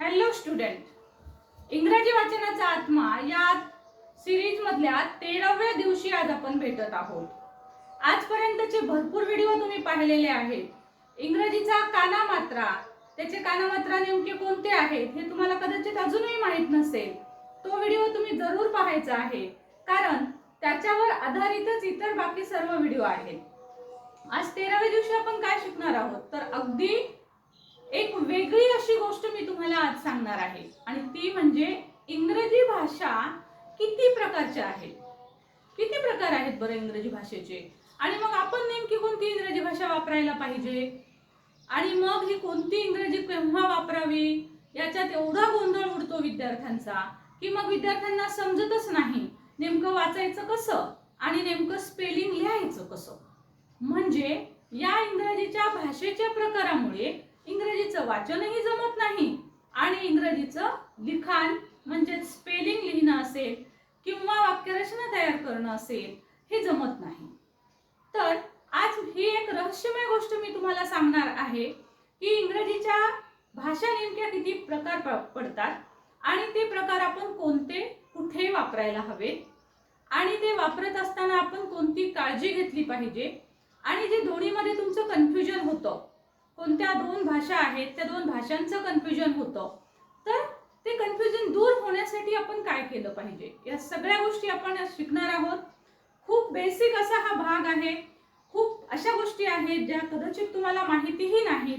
Hello student इंग्रजी वाचनाचा आत्मा या सिरीज मधल्या तेराव्या दिवशी आज आपण भेटत आहोत. आजपर्यंतचे भरपूर व्हिडिओ तुम्ही पाहिलेले आहेत. इंग्रजीचा कानामात्रा त्याचे कानामात्रा नेमके कोणते आहेत हे तुम्हाला कदाचित अजूनही माहीत नसेल. तो व्हिडिओ तुम्ही जरूर पाहायचा आहे कारण त्याच्यावर आधारितच इतर बाकी सर्व व्हिडिओ आहेत. आज तेराव्या दिवशी आपण काय शिकणार आहोत? तर अगदी एक वेगळी अशी गोष्ट मी तुम्हाला आज सांगणार आहे. आणि ती म्हणजे इंग्रजी भाषा किती प्रकारच्या आहेत? किती प्रकार आहेत बरं इंग्रजी भाषेचे? आणि मग आपण नेमकी कोणती इंग्रजी भाषा वापरायला पाहिजे? आणि मग ही कोणती इंग्रजी केव्हा वापरावी? याच्यात एवढा गोंधळ उडतो विद्यार्थ्यांचा की मग विद्यार्थ्यांना समजतच नाही. नेमकं वाचायचं कसं? आणि नेमकं स्पेलिंग लिहायचं कसं? म्हणजे या इंग्रजीच्या भाषेच्या प्रकारामुळे इंग्रजीचं वाचनही जमत नाही आणि इंग्रजीचं लिखाण म्हणजे स्पेलिंग लिहिणं असेल किंवा वाक्यरचना तयार करणं असेल हे जमत नाही. तर आज ही एक रहस्यमय गोष्ट मी तुम्हाला सांगणार आहे की इंग्रजीच्या भाषा नेमक्या किती प्रकार प- पडतात आणि ते प्रकार आपण कोणते कुठे वापरायला हवे आणि ते वापरत असताना आपण कोणती काळजी घेतली पाहिजे आणि जे दोन्हीमध्ये तुमचं कन्फ्युजन होतं कोणत्या दोन भाषा आहेत त्या दोन भाषांचं कन्फ्युजन होतं. तर ते कन्फ्युजन दूर होण्यासाठी आपण काय केलं पाहिजे? या सगळ्या गोष्टी आपण शिकणार आहोत. खूप बेसिक असा हा भाग आहे. खूप अशा गोष्टी आहेत ज्या कदाचित तुम्हाला माहितीही नाहीत.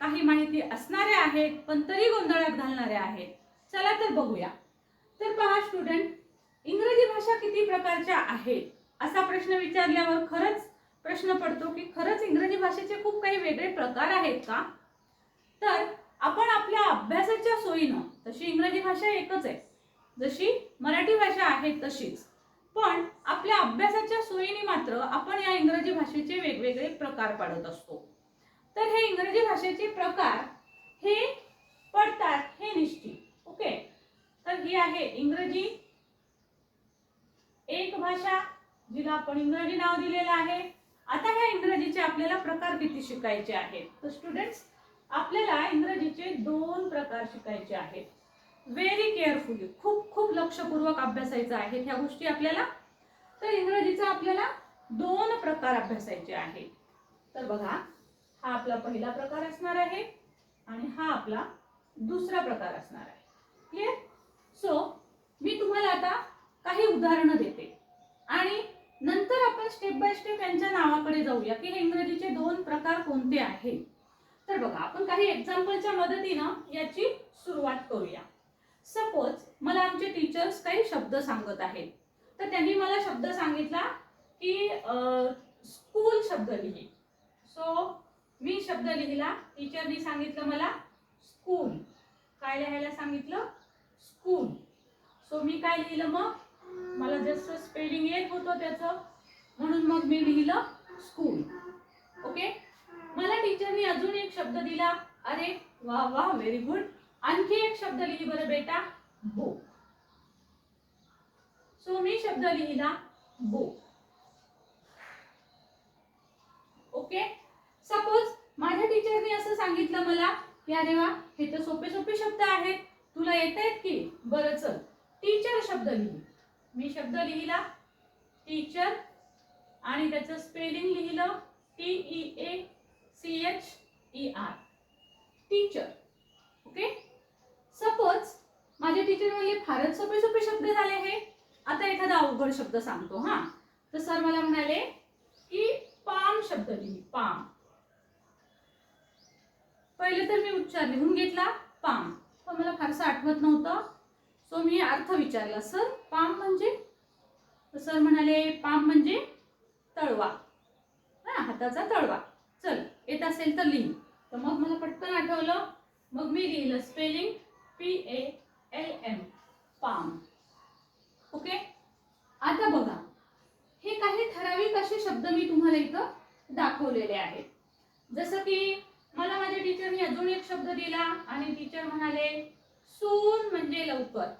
काही माहिती असणाऱ्या आहेत पण तरी गोंधळात घालणाऱ्या आहेत. चला तर बघूया. तर पहा स्टुडंट इंग्रजी भाषा किती प्रकारच्या आहेत? असा प्रश्न विचारल्यावर खरंच प्रश्न पडतो की खरंच इंग्रजी भाषेचे खूप काही वेगळे प्रकार आहेत का? तर आपण आपल्या अभ्यासाच्या सोयीनं तशी इंग्रजी भाषा एकच आहे. जशी मराठी भाषा आहे तशीच. पण आपल्या अभ्यासाच्या सोयीने मात्र आपण या इंग्रजी भाषेचे वेगवेगळे प्रकार पाडत असतो. तर हे इंग्रजी भाषेचे प्रकार हे पडतात हे निश्चित. ओके? तर ही आहे इंग्रजी एक भाषा जिला आपण इंग्रजी नाव दिलेलं आहे. आता ह्या इंग्रजीचे आपल्याला प्रकार किती शिकायचे आहेत? तर स्टुडंट्स आपल्याला इंग्रजीचे दोन प्रकार शिकायचे आहेत. व्हेरी केअरफुली खूप खूप लक्षपूर्वक अभ्यासायचं आहे ह्या गोष्टी आपल्याला. तर इंग्रजीचा आपल्याला दोन प्रकार अभ्यासायचे आहेत. तर बघा हा आपला पहिला प्रकार असणार आहे आणि हा आपला दुसरा प्रकार असणार आहे. क्लिअर सो मी तुम्हाला आता काही उदाहरणं देते. आणि नंतर आपण स्टेप बाय स्टेप यांच्या नावाकडे जाऊया की हे इंग्रजीचे दोन प्रकार कोणते आहेत? तर बघा आपण काही एक्झाम्पलच्या मदतीनं याची सुरुवात करूया. सपोज मला आमचे टीचर्स काही शब्द सांगत आहेत. तर त्यांनी मला शब्द सांगितला की स्कूल शब्द लिही. सो मी शब्द लिहिला टीचरनी सांगितलं मला स्कूल काय लिहायला सांगितलं? स्कूल सो मी काय लिहिलं मग? मला जस्ट स्पेलिंग येत होतं त्याचं. म्हणून मग मी लिहिलं स्कूल ओके मला टीचरनी अजून एक शब्द दिला. अरे वा वा व्हेरी गुड आणखी एक शब्द लिही बरं बेटा. बुक सो मी शब्द लिहिला बुक ओके सपोज माझ्या टीचरने असं सांगितलं मला की अरे वा हे तर सोपे सोपे शब्द आहेत. तुला येत आहेत की? बरं चल. टीचर शब्द लिही. मी शब्द लिहिला टीचर आणि त्याचं स्पेलिंग लिहिलं T E A C H E R teacher okay suppose माझे टीचर म्हणले फारच सोपे सोपे शब्द झाले हे. आता एखादा अवघड शब्द सांगतो हा. तर सर मला म्हणाले की पाम शब्द लिही पाम. पहिले तर मी उच्चार लिहून घेतला पाम. पण मला फारसं आठवत नव्हतं. तो मी अर्थ विचारला सर पाम म्हणजे? तर सर म्हणाले पाम म्हणजे तळवा. हा हाताचा तळवा. चल येत असेल तर लिही. तर मग मला पटकन आठवलं. मग मी लिहिलं spelling P A L M palm. Okay? आता बघा. हे काही ठराविक असे शब्द मी तुम्हाला इथं दाखवलेले आहेत. जसं की मला माझ्या टीचरनी अजून एक शब्द दिला आणि टीचर म्हणाले सून म्हणजे लवकर.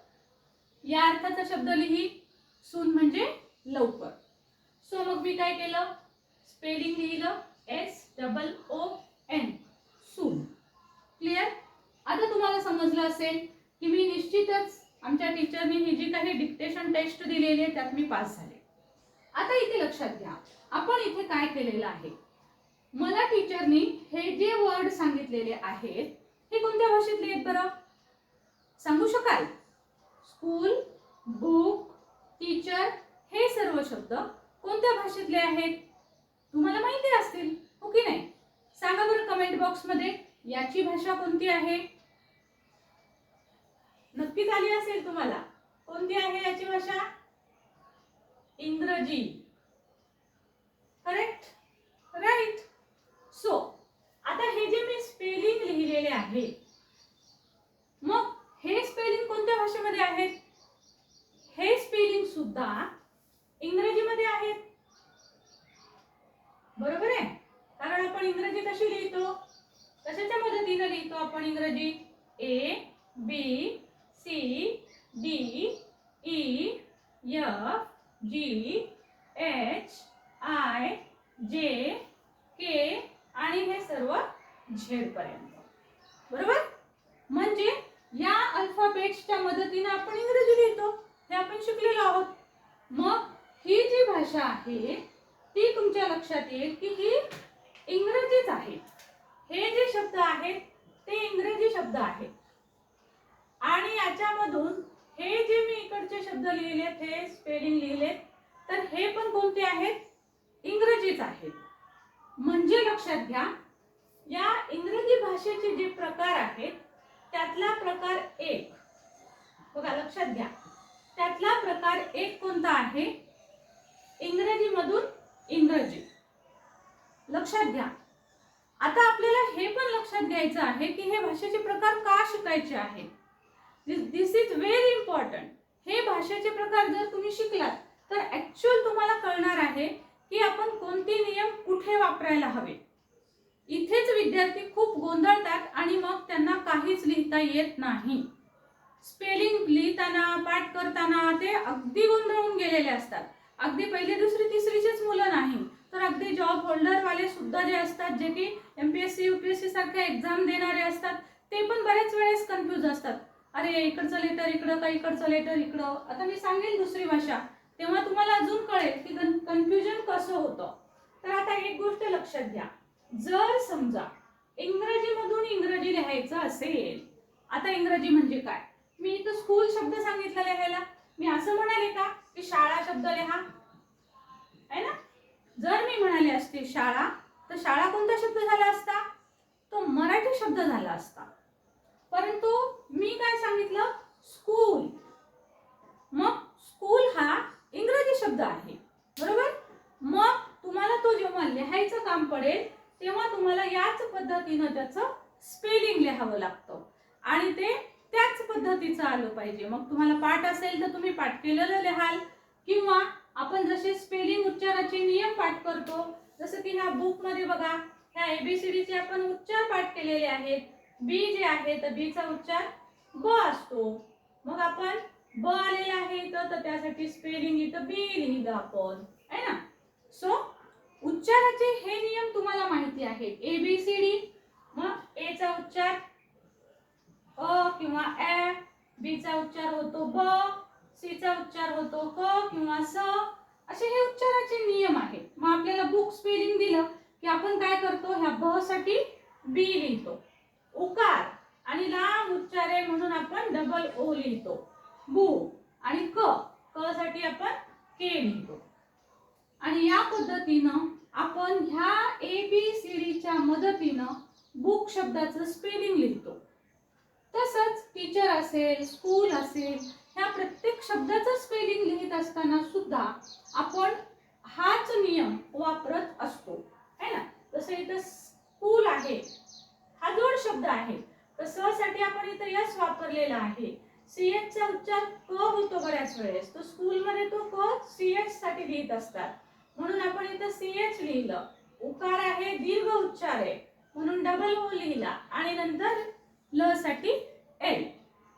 या अर्थाचा शब्द लिही. सून म्हणजे लवकर. सो मग मी काय केलं? स्पेलिंग लिहिलं. S double O N soon. Clear आता तुम्हाला समजलं असेल की मी निश्चितच आमच्या टीचरनी ही जी काही डिक्टेशन टेस्ट दिलेली आहे त्यात मी पास झाले. आता इथे लक्षात घ्या. आपण इथे काय केलेलं आहे? मला टीचरनी हे जे वर्ड सांगितलेले आहेत हे कोणत्या भाषेतले आहेत बरं? सांगू शकाल? स्कूल बुक टीचर हे सर्व शब्द कोणत्या भाषेतले आहेत? तुम्हाला माहिती असतील हो की नाही? सांगा बरं कमेंट बॉक्समध्ये याची भाषा कोणती आहे? नक्कीच आली असेल तुम्हाला. कोणती आहे याची भाषा? इंग्रजी. करेक्ट राईट सो आता हे जे मी स्पेलिंग लिहिलेले आहे मग स्पेलिंग कोणत्या भाषेमध्ये आहेत? हे स्पेलिंग सुद्धा इंग्रजीमध्ये आहेत. बरोबर आहे? कारण आपण इंग्रजी कशी लिहितो? कशाच्या मदतीने लिहितो आपण इंग्रजी? A B C D E F G H I J K आणि हे सर्व झेड पर्यंत. बरोबर? म्हणजे या अल्फाबेट्सच्या मदतीने आपण इंग्रजी लिहितो हे आपण शिकलेलो आहोत. मग ही जी भाषा आहे ती तुमच्या लक्षात येईल की ही इंग्रजीच आहे. हे जे शब्द आहेत ते इंग्रजी शब्द आहेत. आणि याच्यामधून हे जे मी इकडचे शब्द लिहिलेत हे स्पेलिंग लिहिलेत तर हे पण कोणते आहेत? इंग्रजीच आहेत. म्हणजे लक्षात घ्या या इंग्रजी भाषेचे जे प्रकार आहेत त्यातला प्रकार एक. बघा लक्षात घ्या. त्यातला प्रकार एक कोणता आहे? इंग्रजीमधून इंग्रजी. लक्षात घ्या. आता आपल्याला हे पण लक्षात घ्यायचं आहे की हे भाषेचे प्रकार का शिकायचे आहे दिस इज व्हेरी इम्पॉर्टंट हे भाषेचे प्रकार जर तुम्ही शिकलात तर ॲक्च्युअल तुम्हाला कळणार आहे की आपण कोणते नियम कुठे वापरायला हवे? इथेच विद्यार्थी खूप गोंधळतात आणि मग त्यांना काहीच लिहिता येत नाही. स्पेलिंग लिहिताना पाठ करताना ते अगदी गोंधळून गेलेले असतात. अगदी पहिली दुसरी तिसरीचेच मुलं नाही तर अगदी जॉब होल्डरवाले सुद्धा जे असतात जे की M P S C U P S C सारख्या एक्झाम देणारे असतात ते पण बऱ्याच वेळेस कन्फ्यूज असतात. अरे इकडचं लेटर इकडं का इकडचं लेटर इकडं? आता मी सांगेन दुसरी भाषा. तेव्हा तुम्हाला अजून कळेल की कन्फ्युजन कसं होतं. तर आता एक गोष्ट लक्षात घ्या. जर समजा इंग्रजीमधून इंग्रजी लिहायचं असेल आता इंग्रजी म्हणजे काय? मी इथं स्कूल शब्द सांगितला लिहायला. मी असं म्हणाले का की शाळा शब्द लिहा? आहे ना? जर मी म्हणाले असते शाळा तर शाळा कोणता शब्द झाला असता? तो मराठी शब्द झाला असता. परंतु मी काय सांगितलं? स्कूल मग स्कूल हा इंग्रजी शब्द आहे. बरोबर? मग तुम्हाला तो जेव्हा लिहायचं काम पडेल तेव्हा तुम्हाला याच पद्धतीनं त्याचं स्पेलिंग लिहावं लागतं. आणि ते त्याच पद्धतीचं आलं पाहिजे. मग तुम्हाला पाठ असेल तर तुम्ही पाठ केलेलं लिहाल. किंवा आपण जसे स्पेलिंग उच्चाराचे नियम पाठ करतो जसं की ह्या बुकमध्ये बघा ह्या एबीसीडीचे आपण उच्चार पाठ केलेले आहेत. बी जे आहे तर बी चा उच्चार ब असतो. मग आपण ब आलेले आहे इथं तर त्यासाठी स्पेलिंग इथं बी लिहिलं आपण. है ना? सो उच्चाराचे हे नियम तुम्हाला माहिती आहेत. ए बी सी डी मग ए चा उच्चार अ किंवा ए बी चा उच्चार होतो ब सी चा उच्चार होतो क किंवा स. असे हे उच्चाराचे नियम आहेत. मग आपल्याला बुक स्पेलिंग दिलं की आपण काय करतो? ह्या ब साठी बी लिहितो. उकार आणि लांब उच्चार आहे म्हणून आपण डबल ओ लिहितो. बू आणि क. क साठी आपण के लिहितो. आणि या पद्धतीनं आपण ह्या ए बी सी डीच्या मदतीनं बुक शब्दाचं स्पेलिंग लिहितो. तसंच टीचर असेल स्कूल असेल ह्या प्रत्येक शब्दाचं स्पेलिंग लिहित असताना सुद्धा आपण हाच नियम वापरत असतो. है ना? जसं इथं स्कूल आहे हा जोड शब्द आहे. तर स साठी आपण इथं यस वापरलेला आहे. सी एचचा उच्चार क होतो बऱ्याच वेळेस. तो स्कूलमध्ये तो क सीएच साठी लिहित असतात. म्हणून आपण इथं सी एच लिहिलं. उकार आहे दीर्घ उच्चार आहे. म्हणून डबल ओ लिहिला. आणि नंतर ल साठी एल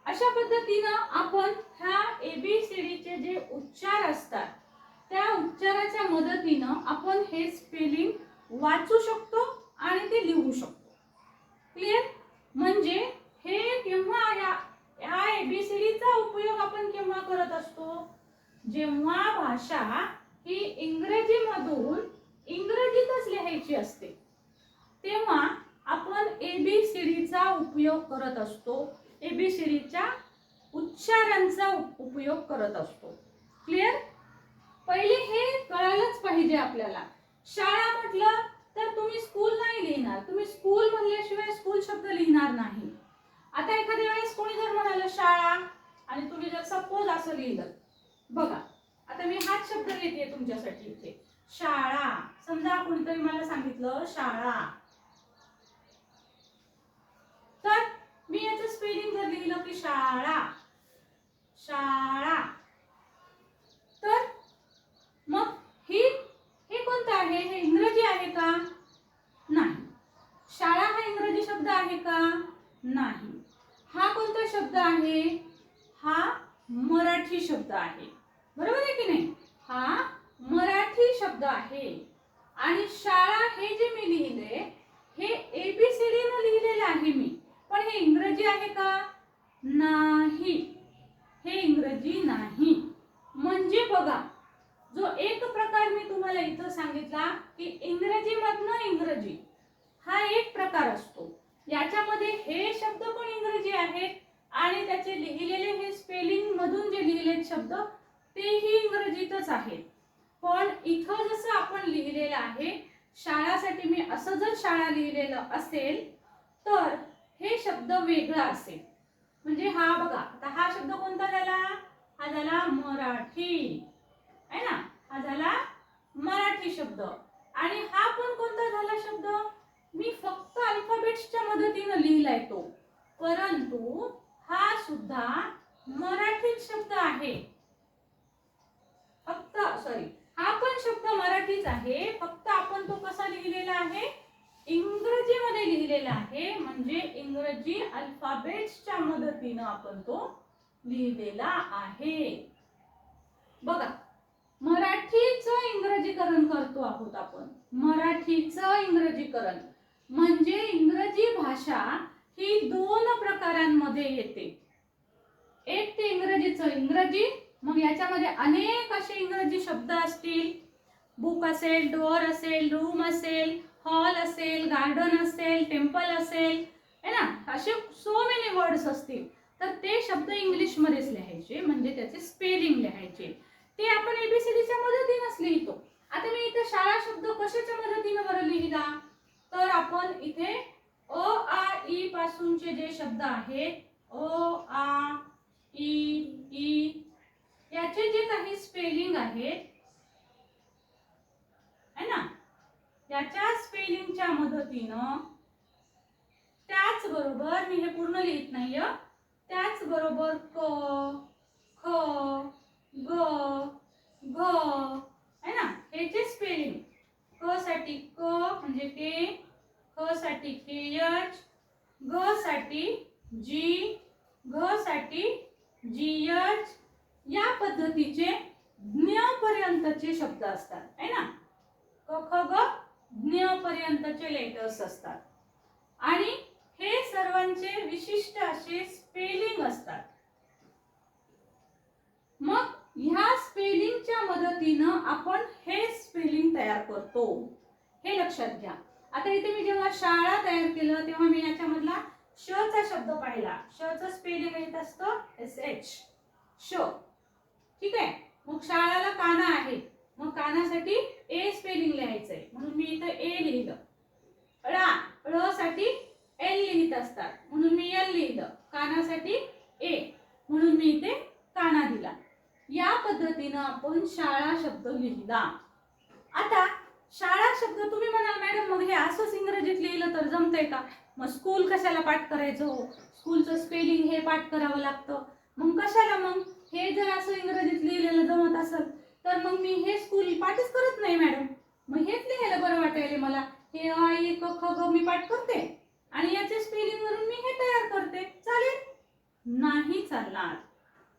अशा पद्धतीनं आपण ह्या ए बी सी डीचे जे उच्चार असतात त्या उच्चाराच्या मदतीनं आपण हे स्पेलिंग वाचू शकतो आणि ते लिहू शकतो. क्लिअर म्हणजे हे केव्हा या ह्या ए बी सी डीचा उपयोग आपण केव्हा करत असतो? जेव्हा भाषा ही इंग्रजीमधून इंग्रजीतच लिहायची असते. तेव्हा आपण एबीसीडीचा उपयोग करत असतो. एबीसीडीच्या उच्चारांचा उपयोग करत असतो. क्लिअर पहिले हे कळायलाच पाहिजे आपल्याला. शाळा म्हटलं तर तुम्ही स्कूल नाही लिहिणार. तुम्ही स्कूल म्हणल्याशिवाय स्कूल शब्द लिहिणार नाही. आता एखाद्या वेळेस कोणी जर म्हणालं शाळा आणि तुम्ही जर सपोज असं लिहिलं. बघा आता मी हाच शब्द घेते तुमच्यासाठी इथे. शाळा. समजा कोणीतरी मला सांगितलं शाळा. तर मी याचं स्पेलिंग जर लिहिलं की शाळा. शाळा. तर मग ही हे कोणतं आहे? हे इंग्रजी आहे का? नाही. शाळा हा इंग्रजी शब्द आहे का? नाही. हा कोणता शब्द आहे? हा मराठी शब्द आहे. बरोबर आहे की नाही? हा मराठी शब्द आहे. आणि शाळा हे जे मी लिहिले हे एबीसीडी न लिहिलेलं आहे मी. पण हे इंग्रजी आहे का? नाही. हे इंग्रजी नाही. म्हणजे बघा जो एक प्रकार मी तुम्हाला इथं सांगितला की इंग्रजीमधनं इंग्रजी हा एक प्रकार असतो. याच्यामध्ये हे शब्द पण इंग्रजी आहेत आणि त्याचे लिहिलेले हे स्पेलिंग मधून जे लिहिलेत शब्द तेही इंग्रजीतच आहेत. पण इथं जसं आपण लिहिलेलं आहे शाळासाठी मी असं जर शाळा लिहिलेलं असेल तर हे शब्द वेगळा असेल. म्हणजे हा बघा आता हा शब्द कोणता झाला? हा झाला मराठी. आहे ना? हा झाला मराठी शब्द. आणि हा पण कोणता झाला शब्द? मी फक्त अल्फाबेट्सच्या मदतीनं लिहिलाय तो. परंतु हा सुद्धा मराठीत शब्द आहे. फक्त सॉरी हा पण शब्द मराठीच आहे. फक्त आपण तो कसा लिहिलेला आहे? इंग्रजीमध्ये लिहिलेला आहे. म्हणजे इंग्रजी अल्फाबेट्सच्या मदतीनं आपण तो लिहिलेला आहे. बघा मराठीचं इंग्रजीकरण करतो आहोत आपण. मराठीचं इंग्रजीकरण. म्हणजे इंग्रजी भाषा ही दोन प्रकारांमध्ये येते. एक ते इंग्रजीचं. इंग्रजी मग याच्यामध्ये अनेक असे इंग्रजी शब्द असतील. बुक असेल डोअर असेल रूम असेल हॉल असेल गार्डन असेल टेम्पल असेल. है ना? असे सो मेनी वर्ड्स असतील. तर ते शब्द इंग्लिशमध्येच लिहायचे म्हणजे त्याचे स्पेलिंग लिहायचे. ते आपण एबीसीडीच्या मदतीनंच लिहितो. आता मी इथे शाळा शब्द कशाच्या मदतीनं बरं लिहिला? तर आपण इथे अ आ ई पासूनचे जे शब्द आहेत अ आ ई ई याचे जे काही स्पेलिंग आहेत है ना? याच्या स्पेलिंगच्या मदतीनं त्याचबरोबर मी हे पूर्ण लिहित नाही त्याचबरोबर क ख ग घ है ना? ह्याचे स्पेलिंग क साठी क म्हणजे के ख साठी के एच ग साठी जी घ साठी जी एच या पद्धतीचे ज्ञ पर्यंतचे शब्द असतात है ना? क ख ग ज्ञपर्यंतचे लेटर्स असतात. आणि हे सर्वांचे विशिष्ट असे स्पेलिंग असतात. मग ह्या स्पेलिंगच्या मदतीनं आपण हे स्पेलिंग तयार करतो. हे लक्षात घ्या. आता इथे मी जेव्हा शाळा तयार केलं तेव्हा मी याच्यामधला श चा शब्द पाहिला. श चं स्पेलिंग येत असतं एस एच श. ठीक आहे? मग शाळाला काना आहे मग कानासाठी ए स्पेलिंग लिहायचंय. म्हणून मी इथं ए लिहिलं. ळा ळ साठी एल लिहित असतात. म्हणून मी एल लिहिलं. कानासाठी ए म्हणून मी इथे काना दिला. या पद्धतीनं आपण शाळा शब्द लिहिला. आता शाळा शब्द तुम्ही म्हणाल मॅडम मग हे असंच इंग्रजीत लिहिलं तर जमतंय का? मग स्कूल कशाला पाठ करायचं? हो स्कूलचं स्पेलिंग हे पाठ करावं लागतं. मग कशाला मग? हे जर असं इंग्रजीत लिहिलेलं जमत असेल तर मग मी हे स्कूल पाठच करत नाही मॅडम मग हेच लिहायला बरं वाटायला मला. हे अ क ख ग मी पाठ करते. आणि याचे स्पेलिंग वरून मी हे तयार करते. चालेल? नाही चालणार.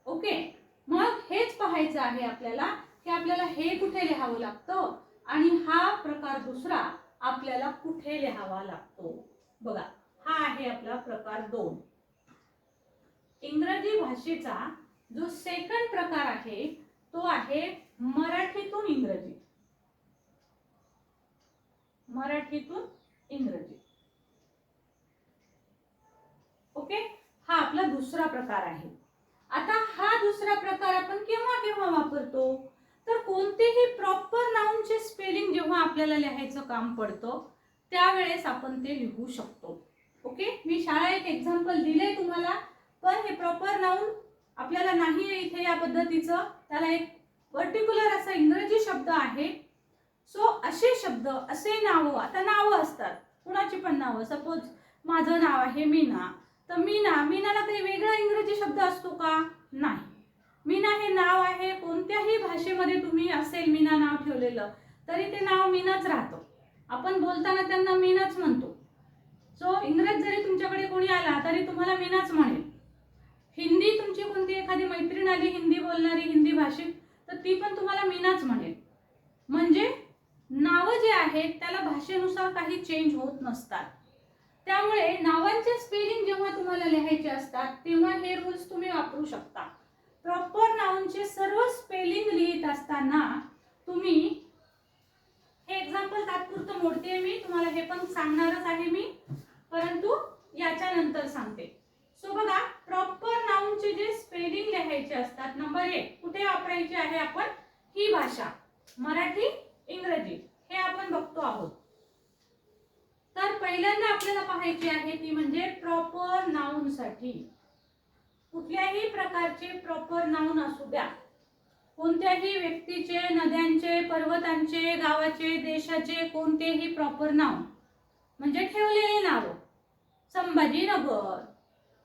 ओके मग हेच पाहायचं आहे आपल्याला की आपल्याला हे कुठे लिहावं लागतं? आणि हा प्रकार दुसरा आपल्याला कुठे लिहावा लागतो? बघा हा आहे आपला प्रकार दोन. इंग्रजी भाषेचा जो सेकंड प्रकार आहे तो आहे मराठीतून इंग्रजी. मराठीतून इंग्रजी. ओके हा आपला दुसरा प्रकार आहे. आता हा दुसरा प्रकार आपण केव्हा केव्हा वापरतो? तर कोणतेही प्रॉपर नाऊनचे स्पेलिंग जेव्हा आपल्याला लिहायचं काम पडतं त्यावेळेस आपण ते लिहू शकतो. ओके मी शाळा एक एक्झाम्पल दिले तुम्हाला पण हे प्रॉपर नाऊन आपल्याला नाही इथे या पद्धतीचं. त्याला एक पर्टिक्युलर असा इंग्रजी शब्द आहे. सो असे शब्द असे नावं आता नावं असतात. कुणाची पण नावं. सपोज माझं नाव आहे मीना. तर मीना मीनाला काही वेगळा इंग्रजी शब्द असतो का? नाही. मीना हे नाव आहे. कोणत्याही भाषेमध्ये तुम्ही असेल मीना नाव ठेवलेलं तरी ते नाव मीनाच राहतं. आपण बोलताना त्यांना मीनाच म्हणतो. सो इंग्रज जरी तुमच्याकडे कोणी आला तरी तुम्हाला मीनाच म्हणेल हिंदी तुमची कोणती एखादी मैत्रीण हिंदी बोलणारी हिंदी भाषिक तर ती पण तुम्हाला मीनाच म्हणेल. म्हणजे नावं जे आहेत त्याला भाषेनुसार काही चेंज होत नसतात. त्यामुळे नावांचे स्पेलिंग जेव्हा तुम्हाला लिहायचे असतात तेव्हा हे रूल्स तुम्ही वापरू शकता. प्रॉपर नाउनचे सर्व स्पेलिंग लिहित असताना तुम्ही हे एक्झाम्पल तात्पुरतं मोडते मी तुम्हाला हे पण सांगणारच आहे मी परंतु याच्या नंतर सांगते. सो बघा प्रॉपर नाउनचे जे स्पेलिंग लिहायचे असतात नंबर एक कुठे वापरायचे आहे आपण? ही भाषा मराठी इंग्रजी हे आपण बघतो आहोत. तर पहिल्यांदा आपल्याला पाहायची आहे ती म्हणजे प्रॉपर नाऊनसाठी कुठल्याही प्रकारचे प्रॉपर नाउन असू द्या. कोणत्याही व्यक्तीचे नद्यांचे पर्वतांचे गावाचे देशाचे कोणतेही प्रॉपर नाव म्हणजे ठेवलेले नाव. संभाजीनगर.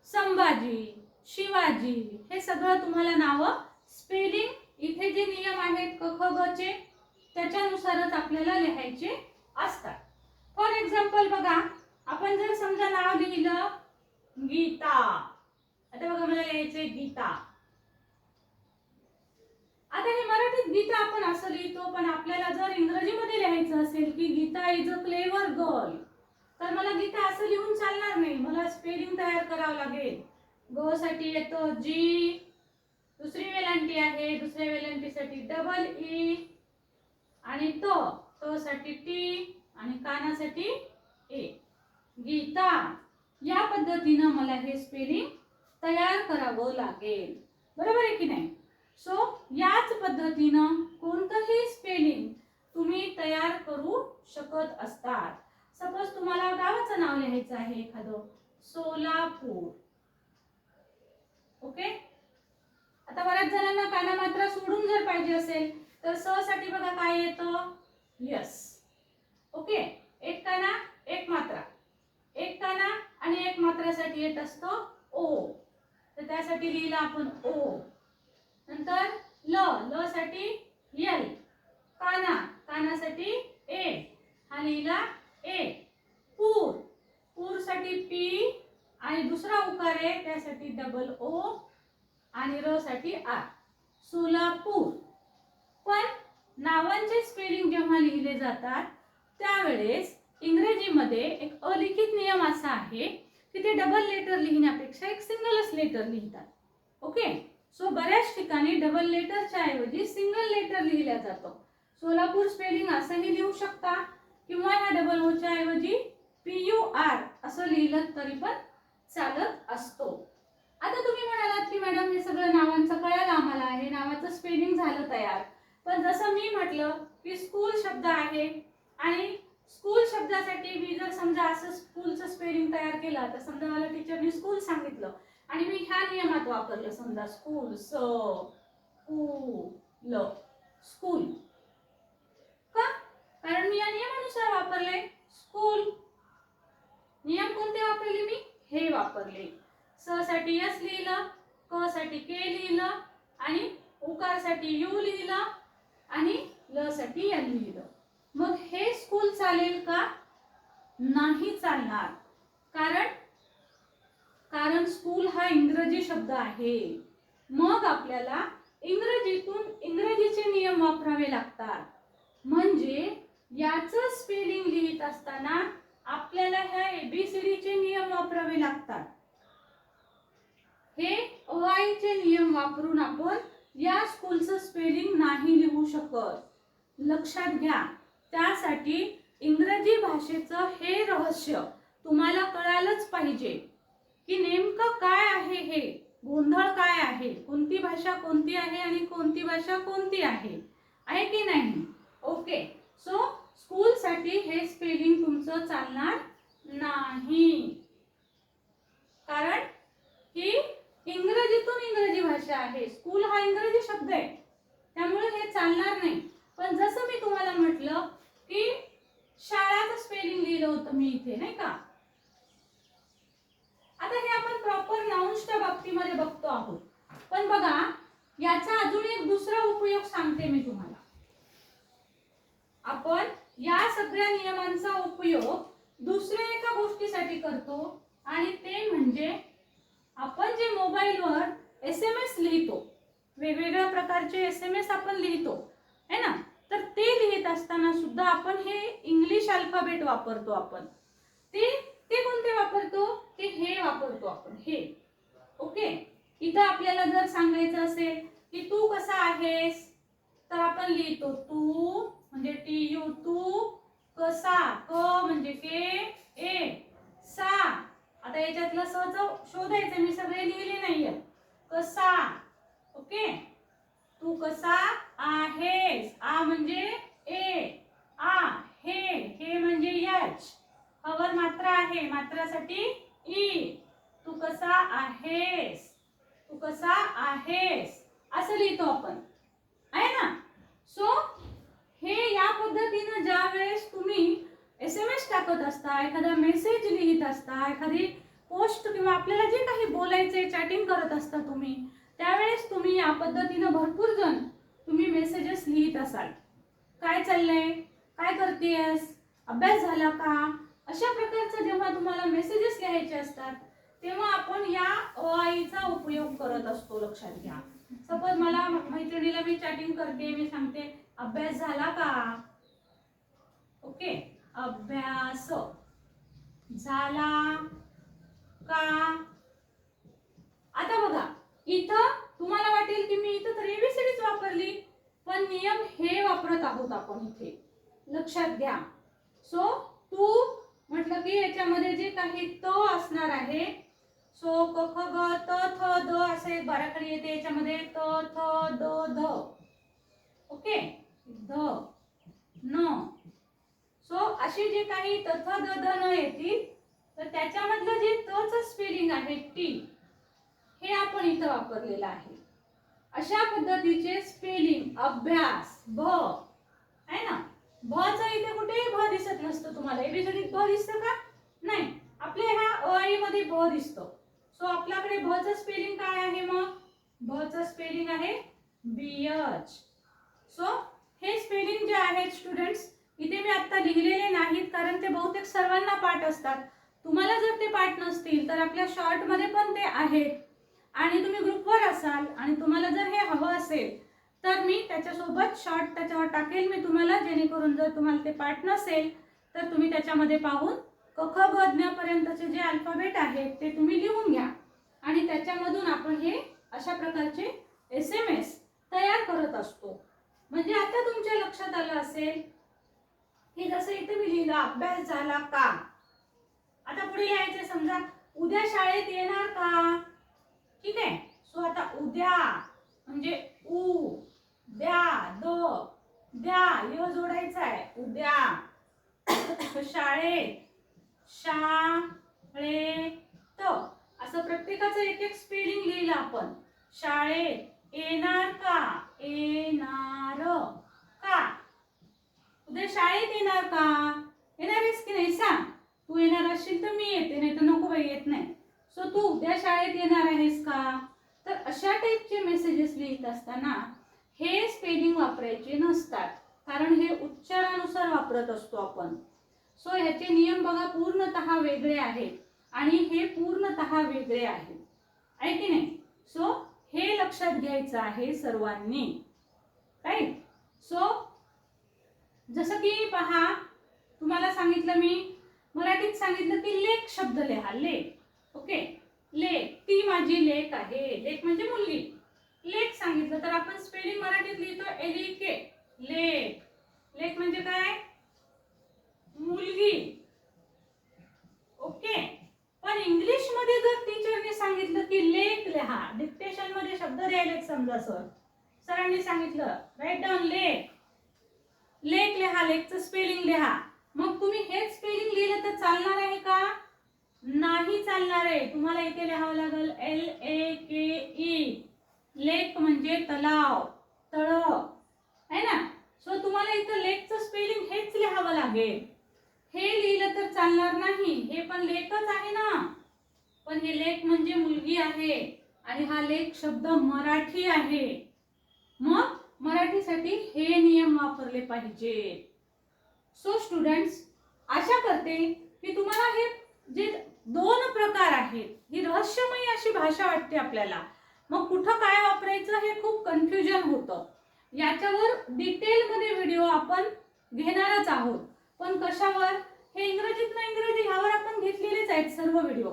संभाजी शिवाजी हे सगळं तुम्हाला नावं स्पेलिंग इथे जे नियम आहेत क ख ग चे त्याच्यानुसारच आपल्याला लिहायचे असतात. फॉर एक्झाम्पल बघा आपण जर समजा नाव लिहिलं गीता. आता बघा मला लिहायचंय गीता. आता हे मराठीत गीता आपण असं लिहितो पण आपल्याला जर इंग्रजीमध्ये लिहायचं असेल की Gita is a clever girl तर मला गीता असं लिहून चालणार नाही. मला स्पेलिंग तयार करावं लागेल. गोसाठी साठी येतं जी दुसरी वेलांटी आहे. दुसऱ्या वेलांटीसाठी डबल ई e. आणि तो तो साठी टी आणि कानासाठी ए गीता या पद्धतीनं मला हे स्पेलिंग तयार करावं लागेल. बरोबर आहे की नाही? सो याच पद्धतीनं कोणतंही स्पेलिंग तुम्ही तयार करू शकत असतात सपोज तुम्हाला गावाचं नाव लिहायचं आहे एखादं. सोलापूर. ओके आता बऱ्याच जणांना काना मात्रा सोडून जर पाहिजे असेल तर स साठी बघा काय येतं? यस ओके एक काना एक मात्रा. एक काना आणि एक मात्रासाठी येत असतो ओ. तर त्यासाठी लिहिलं आपण ओ. नंतर ल ल साठी यल. काना कानासाठी ए. हा लिहिला ए. पूर पूर. साठी पी आणि दुसरा उकार आहे त्यासाठी डबल ओ आणि र साठी आर सोलापूर. पण नावांचे स्पेलिंग जेव्हा लिहिले जातात त्यावेळेस इंग्रजीमध्ये एक अलिखित नियम असा आहे की ते डबल लेटर लिहिण्यापेक्षा एक सिंगलच लेटर लिहितात. ओके सो बऱ्याच ठिकाणी डबल लेटरच्या ऐवजी सिंगल लेटर लिहिल्या जातं. सोलापूर स्पेलिंग असंही लिहू शकता किंवा ह्या डबल ओच्या ऐवजी पी यू आर असं लिहिलं तरी पण चालत असतो. आता तुम्ही म्हणालात की मॅडम हे सगळं नावांचं कळालं आम्हाला. आहे नावाचं स्पेलिंग झालं तयार. पण जसं मी म्हटलं की स्कूल शब्द आहे आणि स्कूल शब्दासाठी मी जर समजा असं स्कूलचं स्पेलिंग तयार केलं तर समजा मला टीचरनी स्कूल सांगितलं आणि मी ह्या नियमात वापरलं समजा स्कूल स कू ल स्कूल का? कारण मी या नियमानुसार वापरले स्कूल नियम कोणते वापरले मी? हे वापरले. स साठी यस लिहिलं क साठी के लिहिलं आणि उकारसाठी यू लिहिलं आणि ल साठी एन लिहिलं. मग हे स्कूल चालेल का? नाही चालणार. कारण कारण स्कूल हा इंग्रजी शब्द आहे. मग आपल्याला इंग्रजीतून इंग्रजीचे नियम वापरावे लागतात. म्हणजे याचं स्पेलिंग लिहित असताना आपल्याला ह्या एबीसीडी चे नियम वापरावे लागतात. हे चे नियम वापरून आपण या स्कूलचं स्पेलिंग नाही लिहू शकत. लक्षात घ्या. त्यासाठी इंग्रजी भाषेचं हे रहस्य तुम्हाला कळालंच पाहिजे. की नेमकं काय आहे हे? गोंधळ काय आहे? कोणती भाषा कोणती आहे आणि कोणती भाषा कोणती आहे? आहे की नाही? ओके. सो स्कूलसाठी हे स्पेलिंग तुमचं चालणार नाही कारण ही इंग्रजीतून इंग्रजी भाषा आहे स्कूल हा इंग्रजी शब्द आहे त्यामुळे हे चालणार नाही पण जसं मी तुम्हाला म्हटलं की शाळाचं स्पेलिंग लिहिलं होतं मी इथे नाही का आता हे आपण प्रॉपर नाउन्सच्या बाबतीमध्ये बघतो आहोत पण बघा याचा अजून एक दुसरा उपयोग सांगते मी तुम्हाला आपण या सगळ्या नियमांचा उपयोग दुसऱ्या एका गोष्टीसाठी करतो आणि ते म्हणजे आपण जे मोबाईलवर एस एम एस लिहितो वेगवेगळ्या प्रकारचे एस एम एस आपण लिहितो है ना? तर ते लिहित असताना सुद्धा आपण हे इंग्लिश अल्फाबेट वापरतो आपण. ते ते कोणते वापरतो? ते हे वापरतो आपण हे. ओके? इथं आपल्याला जर सांगायचं असेल की तू कसा आहेस तर आपण लिहितो तू म्हणजे टी यू तू कसा क म्हणजे के ए सा. आता याच्यातलं सहज शोधायचं मी सगळे लिहिले नाहीये. कसा? ओके? तू कसा आहेस? आ म्हणजे ए. आ हे. हे म्हणजे यच. हवर मात्रा आहे. मात्रासाठी ई. तू कसा आहेस? तू कसा आहेस? असं लिहितो आपण. आहे ना? सो हे या पद्धतीनं ज्या वेळेस तुम्ही एस एम एस टाकत असता एखादा मेसेज लिहित असता एखादी पोस्ट किंवा आपल्याला जे काही बोलायचे चॅटिंग करत असता तुम्ही त्यावेळेस तुम्ही या पद्धतीनं भरपूर जण तुम्ही मेसेजेस लिहित असाल. काय चाललंय? काय करतेस अभ्यास झाला का? अशा प्रकारचा जेव्हा तुम्हाला मेसेजेस लिहायचे असतात तेव्हा आपण या ओ आईचा उपयोग करत असतो लक्षात घ्या. सपोज मला मैत्रिणीला मी चॅटिंग करते मी सांगते अभ्यास झाला का? ओके? अभ्यास झाला का? आता बघा इथं तुम्हाला वाटेल की मी इथं तर एबीसीडीच वापरली पण नियम हे वापरत आहोत आपण इथे. लक्षात घ्या. सो तू म्हटलं की याच्यामध्ये जे काही त असणार आहे सो क ख ग त थ द असे बाराखडी येते याच्यामध्ये त थ द ध. ओके ध न. सो असे जे काही तथ द न येतील तर त्याच्यामधलं जे तच स्पेलिंग आहे टी हे आपण इथं वापरलेलं आहे. अशा पद्धतीचे स्पेलिंग अभ्यास भ आहे ना? भ इथे कुठेही भ दिसत नसतं तुम्हाला. एबीसीडीत भ दिसतं का? नाही. आपल्या ह्या अ मध्ये भ दिसतो. सो आपल्याकडे भ स्पेलिंग काय आहे मग? भ स्पेलिंग आहे बी एच सो हे स्पेलिंग जे आहेत स्टुडंट्स इथे मी आत्ता लिहिलेले नाहीत कारण ते बहुतेक सर्वांना पाठ असतात. तुम्हाला जर ते पाठ नसतील तर आपल्या शॉर्टमध्ये पण ते आहेत. आणि तुम्ही ग्रुपवर असाल आणि तुम्हाला जर हे हवं असेल तर मी त्याच्यासोबत शॉर्ट त्याच्यावर टाकेल मी तुम्हाला जेणेकरून जर तुम्हाला ते पाठ नसेल तर तुम्ही त्याच्यामध्ये पाहून कख ज्ञापर्यंतचे जे अल्फाबेट आहेत ते तुम्ही लिहून घ्या. आणि त्याच्यामधून आपण हे अशा प्रकारचे एस एम एस तयार करत असतो. म्हणजे आता तुमच्या लक्षात आलं असेल हे जसं इथे मी लिहिलं अभ्यास झाला का? आता पुढे लिहायचे समजा उद्या शाळेत येणार का? ठीक आहे? सो आता उद्या म्हणजे उ द्या द द्या य जोडायचं आहे उद्या शाळेत शाळेत. असं प्रत्येकाचं एक एक स्पेलिंग लिहिलं आपण. शाळेत येणार का? येणार. उद्या शाळेत येणार का? येणार आहेस की नाही सांग. तू येणार असशील तर मी येते नाही तर नको बाई येत नाही. सो तू उद्या शाळेत येणार आहेस का? तर अशा टाईपचे मेसेजेस लिहित असताना हे स्पेलिंग वापरायचे नसतात. कारण हे उच्चारानुसार वापरत असतो आपण. सो ह्याचे नियम बघा पूर्णतः वेगळे आहेत आणि हे पूर्णतः वेगळे आहेत. आहे की नाही? सो हे लक्षात घ्यायचं आहे सर्वांनी. राईट सो जसं की पहा तुम्हाला सांगितलं मी मराठीत सांगितलं की लेख शब्द लिहा लेख. ओके? लेख ती माझी लेख आहे. लेख म्हणजे मुलगी. लेख सांगितलं तर आपण स्पेलिंग मराठीत लिहितो एल ई के. लेख. लेख म्हणजे काय? मुलगी. ओके? पण इंग्लिशमध्ये जर टीचरने सांगितलं की लेख लिहा डिक्टेशनमध्ये शब्द लिहायलेत समजा सर सरांनी सांगितलं राईट डाऊन लेख. लेख लिहा लेखचं स्पेलिंग लिहा. मग तुम्ही हेच स्पेलिंग लिहिलं तर चालणार आहे का? नाही चालणार आहे. तुम्हाला इथे लिहावं लागेल एल ए के ई लेक म्हणजे तलाव तळ. आहे ना? सो तुम्हाला इथं लेकचं स्पेलिंग हेच लिहावं लागेल. हे लिहिलं तर चालणार नाही. हे पण लेखच आहे ना? पण हे लेख म्हणजे मुलगी आहे. आणि हा लेख शब्द मराठी आहे. मग? मराठीसाठी हे नियम वापरले पाहिजे सो स्टुडंट्स आशा करते की तुम्हाला हे जे दोन प्रकार आहेत ही रहस्यमयी अशी भाषा वाटते आपल्याला. मग कुठं काय वापरायचं हे खूप कन्फ्युजन होतं. याच्यावर डिटेलमध्ये व्हिडिओ आपण घेणारच आहोत. पण कशावर? हे इंग्रजीत ना इंग्रजी ह्यावर आपण घेतलेलेच आहेत सर्व व्हिडिओ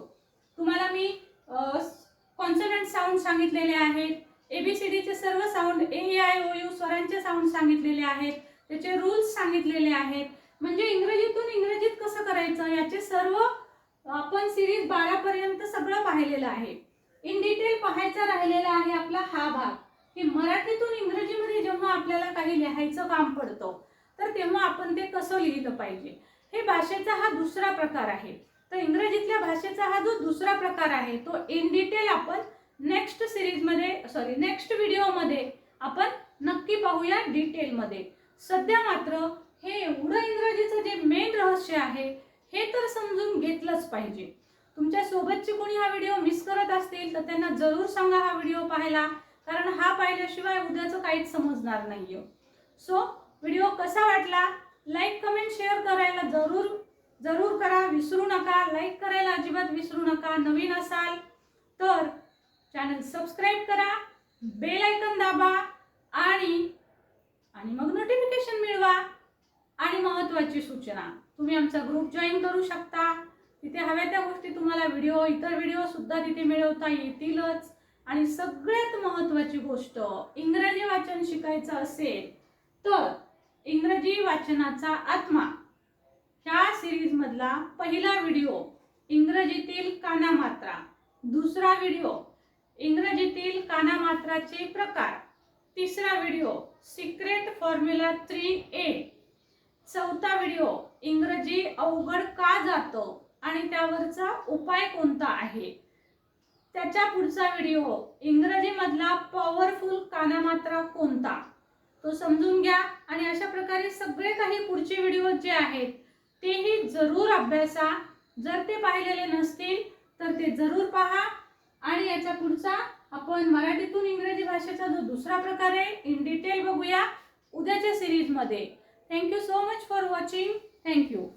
तुम्हाला मी कॉन्सनंट साऊंड सांगितलेले आहेत. एबीसीडीचे सर्व sound A I O U स्वरांचे sound सांगितलेले आहेत. त्याचे रूल्स सांगितलेले आहेत. म्हणजे इंग्रजीतून इंग्रजीत कसं करायचं? याचे सर्व आपण सिरीज बारापर्यंत सगळं पाहिलेलं आहे. इन डिटेल पाहायचा राहिलेला आहे आपला हा भाग. की मराठीतून इंग्रजीमध्ये जेव्हा आपल्याला काही लिहायचं काम पडतं तर तेव्हा आपण ते कसं लिहिलं पाहिजे? हे भाषेचा हा दुसरा प्रकार आहे. तर इंग्रजीतल्या भाषेचा हा जो दुसरा प्रकार आहे तो इन डिटेल आपण नेक्स्ट सिरीजमध्ये सॉरी नेक्स्ट व्हिडिओमध्ये आपण नक्की पाहूया डिटेलमध्ये सध्या मात्र हे एवढं इंग्रजीचं जे मेन रहस्य आहे हे तर समजून घेतलंच पाहिजे. तुमच्या सोबतचे कोणी हा व्हिडिओ मिस करत असतील तर त्यांना जरूर सांगा हा व्हिडिओ पाहायला कारण हा पाहिल्याशिवाय उद्याचं काहीच समजणार नाही सो व्हिडिओ कसा वाटला? लाईक कमेंट शेअर करायला जरूर जरूर करा. विसरू नका. लाईक करायला अजिबात विसरू नका. नवीन असाल तर चॅनल सबस्क्राईब करा बेल आयकन दाबा आणि आणि मग नोटिफिकेशन मिळवा आणि महत्त्वाची सूचना. तुम्ही आमचा ग्रुप जॉईन करू शकता. तिथे हव्या त्या गोष्टी तुम्हाला व्हिडिओ इतर व्हिडिओ सुद्धा तिथे मिळवता येतीलच. आणि सगळ्यात महत्त्वाची गोष्ट इंग्रजी वाचन शिकायचं असेल तर इंग्रजी वाचनाचा आत्मा. ह्या सिरीजमधला पहिला व्हिडिओ इंग्रजीतील कानामात्रा. दुसरा व्हिडिओ इंग्रजीतील कानामात्राचे प्रकार. तिसरा video secret formula three A. चौथा व्हिडिओ इंग्रजी अवघड का जातं आणि त्यावरचा उपाय कोणता आहे? त्याच्या पुढचा व्हिडिओ इंग्रजीमधला पॉवरफुल कानामात्रा कोणता? तो समजून घ्या आणि अशा प्रकारे सगळे काही पुढचे व्हिडिओ जे आहेत तेही जरूर अभ्यासा. जर ते पाहिलेले नसतील तर ते जरूर पहा. आणि याच्या पुढचा आपण मराठीतून इंग्रजी भाषेचा जो दुसरा प्रकार आहे इन डिटेल बघूया उद्याच्या सिरीजमध्ये thank you so much for watching thank you